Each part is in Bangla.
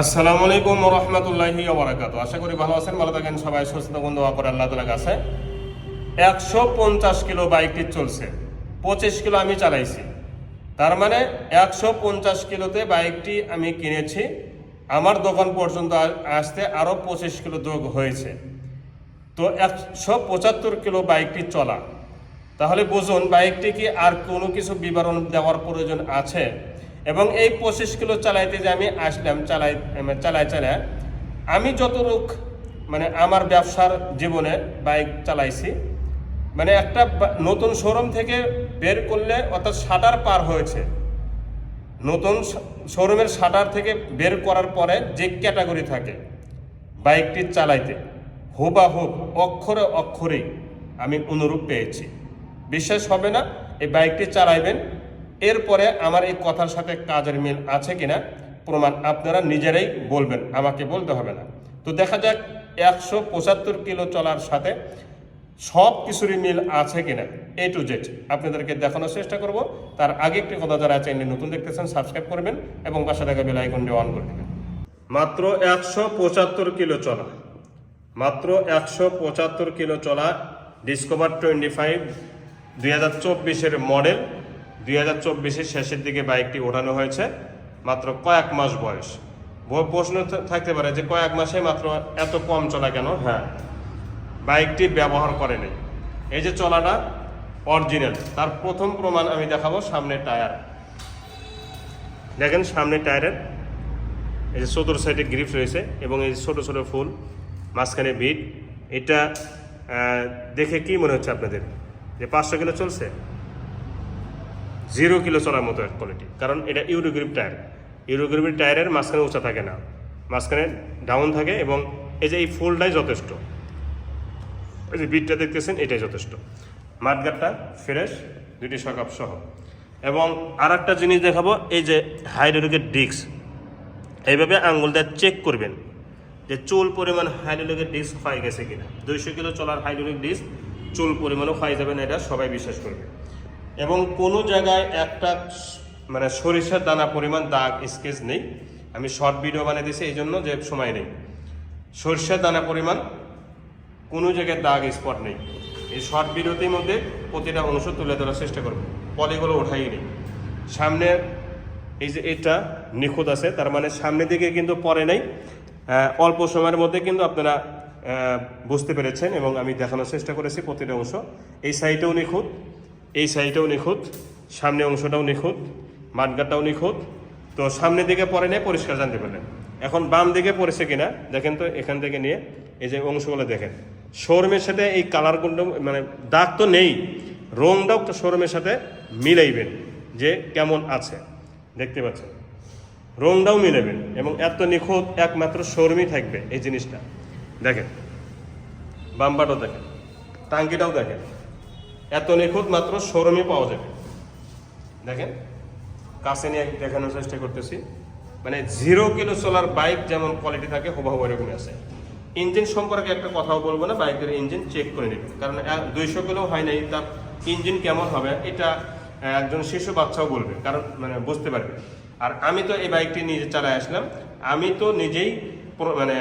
আসসালামু আলাইকুম রহমতুল্লাহি ওবরাকাত আশা করি ভালো আছেন, ভালো থাকেন, সবাই সুস্থ বন্ধু করে আল্লাহ তালা কাছে। একশো পঞ্চাশ কিলো বাইকটি চলছে, পঁচিশ কিলো আমি চালাইছি। তার মানে একশো পঞ্চাশ কিলোতে বাইকটি আমি কিনেছি, আমার দোকান পর্যন্ত আসতে আরও পঁচিশ কিলো যোগ হয়েছে। তো একশো পঁচাত্তর কিলো বাইকটি চলা। তাহলে বুঝুন, বাইকটি কি আর কোনো কিছু বিবরণ দেওয়ার প্রয়োজন আছে? এবং এই কিলো চালাইতে যে আমি আসলাম, চালাই চালাই চালাই, আমি যত লোক মানে আমার ব্যবসার জীবনে বাইক চালাইছি মানে একটা নতুন শোরুম থেকে বের করলে অর্থাৎ শাটার পার হয়েছে। নতুন শোরুমের শাটার থেকে বের করার পরে যে ক্যাটাগরি থাকে বাইকটি চালাইতে হুবাহুব অক্ষরে অক্ষরেই আমি অনুরূপ পেয়েছি। বিশ্বাস হবে না, এই বাইকটি চালাইবেন এরপরে আমার এই কথার সাথে কাজের মিল আছে কিনা প্রমাণ আপনারা নিজেরাই বলবেন, আমাকে বলতে হবে না। তো দেখা যাক একশো পঁচাত্তর কিলো চলার সাথে সব কিছুরই মিল আছে কিনা এ টু জেড আপনাদেরকে দেখানোর চেষ্টা করব। তার আগে একটি কথা যারা চ্যানেল নতুন দেখতেছেন সাবস্ক্রাইব করবেন এবং পাশে থাকা বেল আইকনটি অন করে দেবেন। মাত্র একশো পঁচাত্তর কিলো চলা, মাত্র একশো পঁচাত্তর কিলো চলা ডিসকভার টোয়েন্টি ফাইভ দুই হাজার চব্বিশের মডেল দুই হাজার চব্বিশের শেষের দিকে বাইকটি ওঠানো হয়েছে, মাত্র কয়েক মাস বয়স। প্রশ্ন থাকতে পারে যে কয়েক মাসে মাত্র এত কম চলা কেন? হ্যাঁ বাইকটি ব্যবহার করে নেই। এই যে চলাটা অরিজিনাল, তার প্রথম প্রমাণ আমি দেখাবো সামনের টায়ার। দেখেন সামনের টায়ারের এই যে চতুর সাইডে গ্রিপ রয়েছে এবং এই যে ছোটো ছোটো ফুল, মাঝখানে বিট এটা দেখে কি মনে হচ্ছে আপনাদের? যে পাঁচশো কিলো চলছে? জিরো কিলো চলার মতো কোয়ালিটি কারণ এটা ইউরোগ্রিপ টায়ার। ইউরোগ্রিপের টায়ারের মাঝখানে উঁচা থাকে না। মাঝখানে ডাউন থাকে এবং এই যে এই ফুলটাই যথেষ্ট। এই যে বিটটা দেখতেছেন, এটাই যথেষ্ট। মাঠগাটটা ফ্রেশ দুটি সকাপ সহ। এবং আর একটা জিনিস দেখাবো, এই যে হাইড্রোলিকের ডিস্ক এইভাবে আঙ্গুল দিয়ে চেক করবেন যে চুল পরিমাণ হাইড্রোলিকের ডিস্ক ক্ষয় গেছে কিনা। দুইশো কিলো চলার হাইড্রোলিক ডিস্ক চুল পরিমাণও ক্ষয় যাবে না, এটা সবাই বিশ্বাস করবে। এবং কোনো জায়গায় একটা মানে সরিষার দানা পরিমাণ দাগ স্কেচ নেই। আমি শর্ট ভিডিও বানিয়ে দিয়েছি এই জন্য যে সময় নেই। সরিষার দানা পরিমাণ, কোনো জায়গায় দাগ, স্পট নেই। এই শর্ট ভিডিওটির মধ্যে প্রতিটা অংশ তুলে ধরার চেষ্টা করব। পলিগুলো ওঠাই নেই। সামনে এই যে এটা নিখুঁত আছে, তার মানে সামনের দিকে কিন্তু পরে নাই। অল্প সময়ের মধ্যে কিন্তু আপনারা বুঝতে পেরেছেন এবং আমি দেখানোর চেষ্টা করেছি প্রতিটা অংশ। এই সাইডেও নিখুঁত। এই সাইডেও নিখুঁত, সামনে অংশটাও নিখুঁত মাঠগাটটাও নিখুঁত। তো সামনের দিকে পরে নেই পরিষ্কার জানতে পারলেন। এখন বাম দিকে পড়েছে কিনা, দেখেন তো এখান থেকে নিয়ে এই যে অংশগুলো দেখেন। শোরুমের সাথে এই কালারগুলো মানে দাগ তো নেই, রংটাও শোরুমের সাথে মিলাইবেন যে কেমন আছে। দেখতে পাচ্ছেন? রংটাও মিলাবেন এবং এত নিখুঁত একমাত্র শোরুমই থাকবে এই জিনিসটা। দেখেন বাম্পারটাও দেখেন, টাঙ্কিটাও দেখেন। এত নিখুঁত মাত্র শোরুমে পাওয়া যাবে। দেখেন, কাছে নিয়ে দেখানোর চেষ্টা করতেছি। মানে জিরো কিলো চলার বাইক যেমন কোয়ালিটি থাকে, হুবাহু এরকমই আছে। ইঞ্জিন সম্পর্কে একটা কথাও বলব না, বাইকের ইঞ্জিন চেক করে নেবেন। কারণ দুইশো কিলো হয় নাই, তার ইঞ্জিন কেমন হবে, এটা একজন শিশু বাচ্চাও বলবে, কারণ মানে বুঝতে পারবে। আর আমি তো এই বাইকটি নিজে চালায় আসলাম। আমি তো নিজেই মানে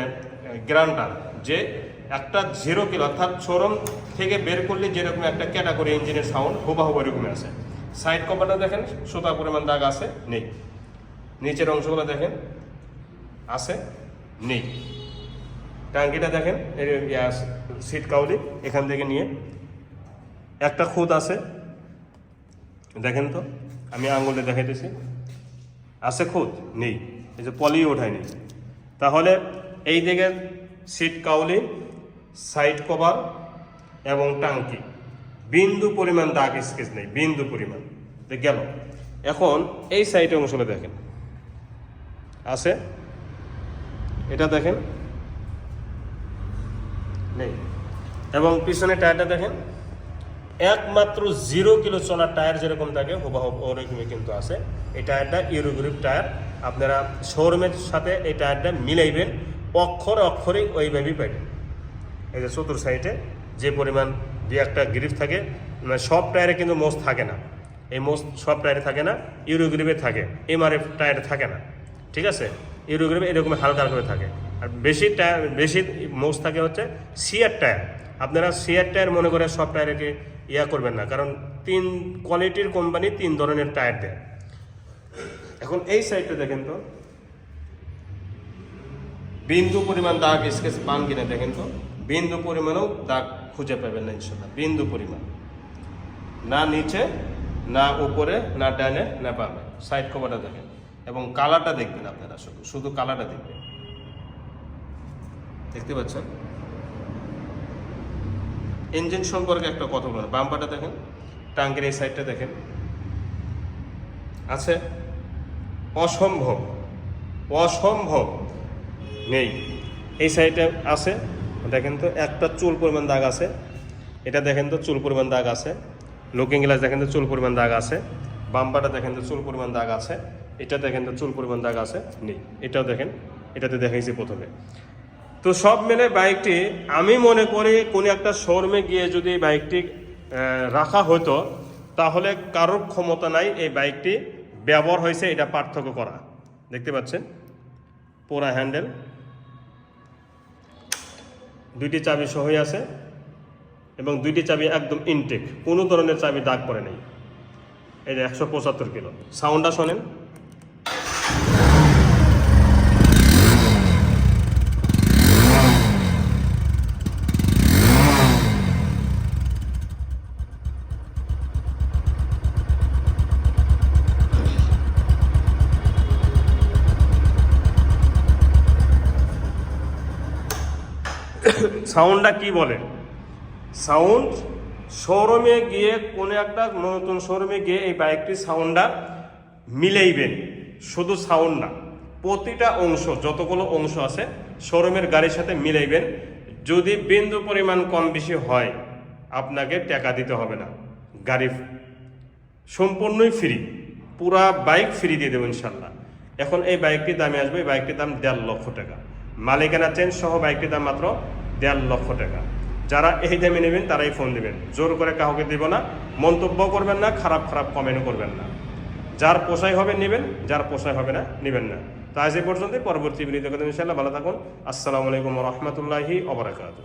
গ্রান্টার, যে একটা জিরো কিল অর্থাৎ শোরুম থেকে বের করলে যেরকম একটা ক্যাটাগরি ইঞ্জিনের সাউন্ড হুবাহু এরকমই আছে। সাইড কভারটা দেখেন সুতা পরিমাণ দাগ আছে, নেই। নিচের অংশগুলো দেখেন, আছে, নেই। টাঙ্কিটা দেখেন সিট কাউলি এখান থেকে নিয়ে। একটা খুদ আছে, দেখেন তো, আমি আঙুলে দেখাইতেছি। আছে খুদ, নেই। এই যে পলি ওঠায়নি। তাহলে এই দিকে সিট কাউলি সাইড কভার এবং টাঙ্কি বিন্দু পরিমাণ দাগ স্কেচ নেই, বিন্দু পরিমাণ। গেল। এখন এই সাইডে অংশটা দেখেন। আছে? এটা দেখেন? নেই। এবং পিছনে টায়ারটা দেখেন? একমাত্র জিরো কিলো চলার টায়ার যেরকম থাকে হুবাহুব ওরকমই কিন্তু আছে। এই টায়ারটা ইউরোগ্রিপ টায়ার। আপনারা শোরুমের সাথে এই টায়ারটা মিলাইবেন, অক্ষরে অক্ষরেই ওইভাবেই পাইবেন। এই যে চতুর সাইডে যে পরিমাণ দুই একটা গ্রিপ থাকে মানে সব টায়ারে কিন্তু মোস্ট থাকে না। এই মোস্ট সব টায়ারে থাকে না ইউরোগ্রিপে থাকে এমআরএফ টায়ারে থাকে না। ঠিক আছে? ইউরো গ্রিপ এরকম হালকা হালকা থাকে। আর বেশি টায়ার বেশি মোজ থাকে হচ্ছে সিয়ার টায়ার আপনারা সিয়ার টায়ার মনে করে সব টায়ারকে ইয়া করবেন না, কারণ তিন কোয়ালিটির কোম্পানি তিন ধরনের টায়ার দেয়। এখন এই সাইডটা দেখেন তো। বিন্দু পরিমাণ দাগ স্কেচ পান কিনে দেখেন তো। বিন্দু পরিমাণেও দাগ খুঁজে পাবেন না ইনশাল্লাহ বিন্দু পরিমাণ। না নিচে, না উপরে, না ডানে, না পাবে সাইড কভারটা দেখেন। এবং কালারটা দেখবেন আপনারা শুধু। শুধু কালারটা দেখবেন। দেখতে পাচ্ছেন? ইঞ্জিন সম্পর্কে একটা কথা বলেন। বাম্পারটা দেখেন। টাঙ্কের এই সাইডটা দেখেন। আছে? অসম্ভব। অসম্ভব। নেই। এই সাইডে আছে। দেখেন তো, একটা চুল পরিমাণ দাগ আছে, এটা দেখেন তো চুল পরিমাণ দাগ আছে লুকিং গ্লাস দেখেন তো চুল পরিমাণ দাগ আছে বাম্পারটা দেখেন তো চুল পরিমাণ দাগ আছে, এটা দেখেন তো চুল পরিমাণ দাগ আছে, নেই, এটাও দেখেন, এটাতে দেখাইছি প্রথমে। তো সব মিলে বাইকটি আমি মনে করি কোনো একটা শোরুমে গিয়ে যদি বাইকটি রাখা হতো তাহলে কারোর ক্ষমতা নাই এই বাইকটি ব্যবহার হয়েছে, এটা পার্থক্য করা। দেখতে পাচ্ছেন? পোড়া হ্যান্ডেল দুইটি চাবি সহই আছে এবং দুইটি চাবি একদম ইনটেক কোনো ধরনের চাবি দাগ পড়ে নেই। এই যে একশো পঁচাত্তর কিলো। সাউন্ডটা শোনেন। সাউন্ডটা কি বলে? সাউন্ড শোরুমে গিয়ে কোনো একটা নতুন শোরুমে গিয়ে এই বাইকটির সাউন্ডটা মিলাইবেন। শুধু সাউন্ড না, প্রতিটা অংশ, যতগুলো অংশ আছে, শোরুমের গাড়ির সাথে মিলাইবেন। যদি বিন্দু পরিমাণ কম বেশি হয়, আপনাকে টাকা দিতে হবে না। গাড়ি সম্পূর্ণই ফ্রি, পুরা বাইক ফ্রি দিয়ে দেবো ইনশাল্লাহ। এখন এই বাইকটির দামে আসবে, এই বাইকটির দাম দেড় লক্ষ টাকা। মালিকানা চেঞ্জ সহ বাইকটির দাম মাত্র দেড় লক্ষ টাকা। যারা এই দামে নেবেন, তারাই ফোন দেবেন। জোর করে কাউকে দেব না, মন্তব্য করবেন না, খারাপ খারাপ কমেন্ট করবেন না। যার পোষাই হবে নেবেন, যার পোষাই হবে না, নেবেন না। তো আজ এই পর্যন্ত পরবর্তী বিনীত কথা ইনশাল্লাহ ভালো থাকুন। আসসালামু আলাইকুম রহমতুল্লাহি অবরাকাতু